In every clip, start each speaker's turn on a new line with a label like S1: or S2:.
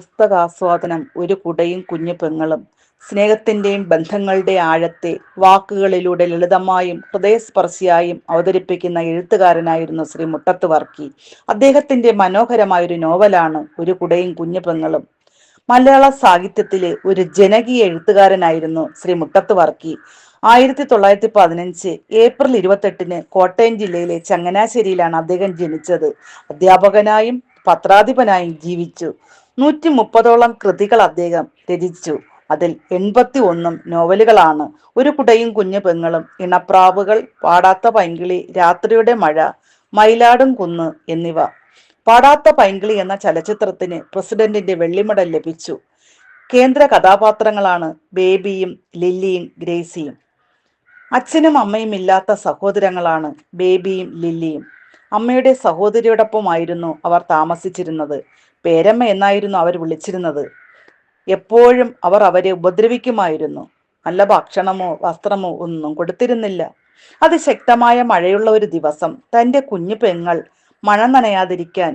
S1: പുസ്തകാസ്വാദനം ഒരു കുടയും കുഞ്ഞു പെങ്ങളും. സ്നേഹത്തിന്റെയും ബന്ധങ്ങളുടെ ആഴത്തെ വാക്കുകളിലൂടെ ലളിതമായും ഹൃദയസ്പർശിയായും അവതരിപ്പിക്കുന്ന എഴുത്തുകാരനായിരുന്നു ശ്രീ മുട്ടത്ത് വർക്കി അദ്ദേഹത്തിന്റെ മനോഹരമായ ഒരു നോവലാണ് ഒരു കുടയും കുഞ്ഞു പെങ്ങളും. മലയാള സാഹിത്യത്തിലെ ഒരു ജനകീയ എഴുത്തുകാരനായിരുന്നു ശ്രീ മുട്ടത്ത് വർക്കി ആയിരത്തി തൊള്ളായിരത്തി പതിനഞ്ച് ഏപ്രിൽ ഇരുപത്തെട്ടിന് കോട്ടയം ജില്ലയിലെ ചങ്ങനാശ്ശേരിയിലാണ് അദ്ദേഹം ജനിച്ചത്. അധ്യാപകനായും പത്രാധിപനായും ജീവിച്ചു. നൂറ്റി മുപ്പതോളം കൃതികൾ അദ്ദേഹം രചിച്ചു. അതിൽ എൺപത്തി ഒന്നും നോവലുകളാണ്. ഒരു കുടയും കുഞ്ഞു പെങ്ങളും ഇണപ്രാവുകൾ പാടാത്ത പൈങ്കിളി രാത്രിയുടെ മഴ മയിലാടും കുന്ന് എന്നിവ. പാടാത്ത പൈങ്കിളി എന്ന ചലച്ചിത്രത്തിന് പ്രസിഡന്റിന്റെ വെള്ളിമെഡൽ ലഭിച്ചു. കേന്ദ്ര കഥാപാത്രങ്ങളാണ് ബേബിയും ലില്ലിയും ഗ്രേസിയും. അച്ഛനും അമ്മയും ഇല്ലാത്ത സഹോദരങ്ങളാണ് ബേബിയും ലില്ലിയും. അമ്മയുടെ സഹോദരിയോടൊപ്പമായിരുന്നു അവർ താമസിച്ചിരുന്നത്. പേരമ്മ എന്നായിരുന്നു അവർ വിളിച്ചിരുന്നത്. എപ്പോഴും അവർ അവരെ ഉപദ്രവിക്കുമായിരുന്നു. നല്ല ഭക്ഷണമോ വസ്ത്രമോ ഒന്നും കൊടുത്തിരുന്നില്ല. അതിശക്തമായ മഴയുള്ള ഒരു ദിവസം തന്റെ കുഞ്ഞു പെങ്ങൾ മഴ നനയാതിരിക്കാൻ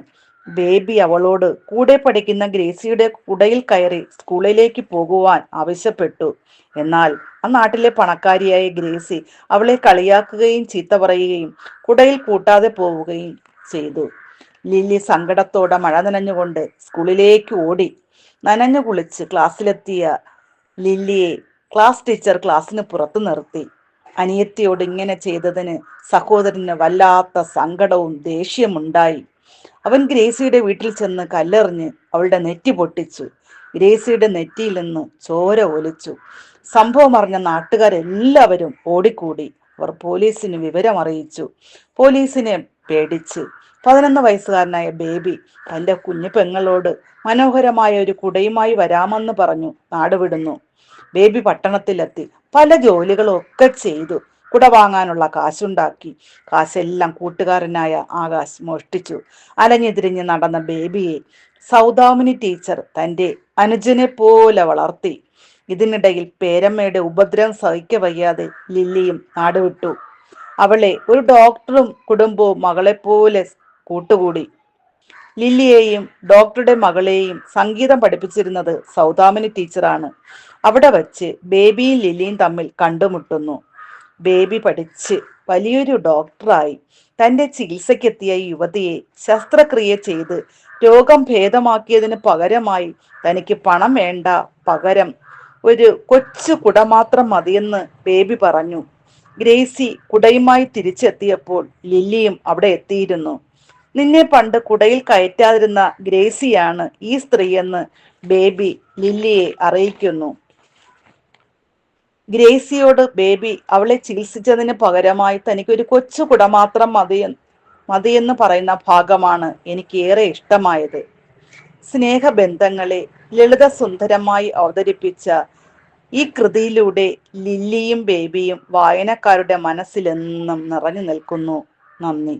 S1: ബേബി അവളോട് കൂടെ പഠിക്കുന്ന ഗ്രേസിയുടെ കുടയിൽ കയറി സ്കൂളിലേക്ക് പോകുവാൻ ആവശ്യപ്പെട്ടു. എന്നാൽ ആ നാട്ടിലെ പണക്കാരിയായ ഗ്രേസി അവളെ കളിയാക്കുകയും ചീത്ത പറയുകയും കുടയിൽ കൂട്ടാതെ പോവുകയും ചെയ്തു. ലില്ലി സങ്കടത്തോടെ മഴ നനഞ്ഞുകൊണ്ട് സ്കൂളിലേക്ക് ഓടി. നനഞ്ഞു കുളിച്ച് ക്ലാസ്സിലെത്തിയ ലില്ലിയെ ക്ലാസ് ടീച്ചർ ക്ലാസ്സിന് പുറത്തു നിർത്തി. അനിയത്തിയോട് ഇങ്ങനെ ചെയ്തതിന് സഹോദരന് വല്ലാത്ത സങ്കടവും ദേഷ്യമുണ്ടായി. അവൻ ഗ്രേസിയുടെ വീട്ടിൽ ചെന്ന് കല്ലെറിഞ്ഞ് അവളുടെ നെറ്റി പൊട്ടിച്ചു. ഗ്രേസിയുടെ നെറ്റിയിൽ നിന്ന് ചോര ഒലിച്ചു. സംഭവം അറിഞ്ഞ നാട്ടുകാരെല്ലാവരും ഓടിക്കൂടി. അവർ പോലീസിന് വിവരം അറിയിച്ചു പോലീസിനെ പേടിച്ച് പതിനൊന്ന് വയസ്സുകാരനായ ബേബി തന്റെ കുഞ്ഞു പെങ്ങളോട് മനോഹരമായ ഒരു കുടയുമായി വരാമെന്ന് പറഞ്ഞു നാടുവിടുന്നു ബേബി പട്ടണത്തിലെത്തി പല ജോലികളും ഒക്കെ ചെയ്തു. കുട വാങ്ങാനുള്ള കാശുണ്ടാക്കി. കാശെല്ലാം കൂട്ടുകാരനായ ആകാശ് മോഷ്ടിച്ചു. അലഞ്ഞെതിരിഞ്ഞ് നടന്ന ബേബിയെ സൗദാമിനി ടീച്ചർ തന്റെ അനുജനെ പോലെ വളർത്തി. ഇതിനിടയിൽ പേരമ്മയുടെ ഉപദ്രവം സഹിക്ക വയ്യാതെ ലില്ലിയും നാടുവിട്ടു അവളെ ഒരു ഡോക്ടറും കുടുംബവും മകളെപ്പോലെ കൂട്ടുകൂടി. ലില്ലിയെയും ഡോക്ടറുടെ മകളെയും സംഗീതം പഠിപ്പിച്ചിരുന്നത് സൗദാമിനി ടീച്ചറാണ്. അവിടെ വച്ച് ബേബിയും ലില്ലിയും തമ്മിൽ കണ്ടുമുട്ടുന്നു. ബേബി പഠിച്ച് വലിയൊരു ഡോക്ടറായി. തന്റെ ചികിത്സയ്ക്കെത്തിയ യുവതിയെ ശസ്ത്രക്രിയ ചെയ്ത് രോഗം ഭേദമാക്കിയതിന് പകരമായി തനിക്ക് പണം വേണ്ട പകരം ഒരു കൊച്ചു കുട മാത്രം മതിയെന്ന് ബേബി പറഞ്ഞു. ഗ്രേസി കുടയുമായി തിരിച്ചെത്തിയപ്പോൾ ലില്ലിയും അവിടെ എത്തിയിരുന്നു. നിന്നെ പണ്ട് കുടയിൽ കയറ്റാതിരുന്ന ഗ്രേസിയാണ് ഈ സ്ത്രീയെന്ന് ബേബി ലില്ലിയെ അറിയിക്കുന്നു. ഗ്രേസിയോട് ബേബി അവളെ ചികിത്സിച്ചതിന് പകരമായി തനിക്കൊരു കൊച്ചു കുട മാത്രം മതി മതിയെന്ന് പറയുന്ന ഭാഗമാണ് എനിക്ക് ഏറെ ഇഷ്ടമായത്. സ്നേഹബന്ധങ്ങളെ ലളിത സുന്ദരമായി അവതരിപ്പിച്ച ഈ കൃതിയിലൂടെ ലില്ലിയും ബേബിയും വായനക്കാരുടെ മനസ്സിലെന്നും നിറഞ്ഞു നിൽക്കുന്നു. നന്ദി.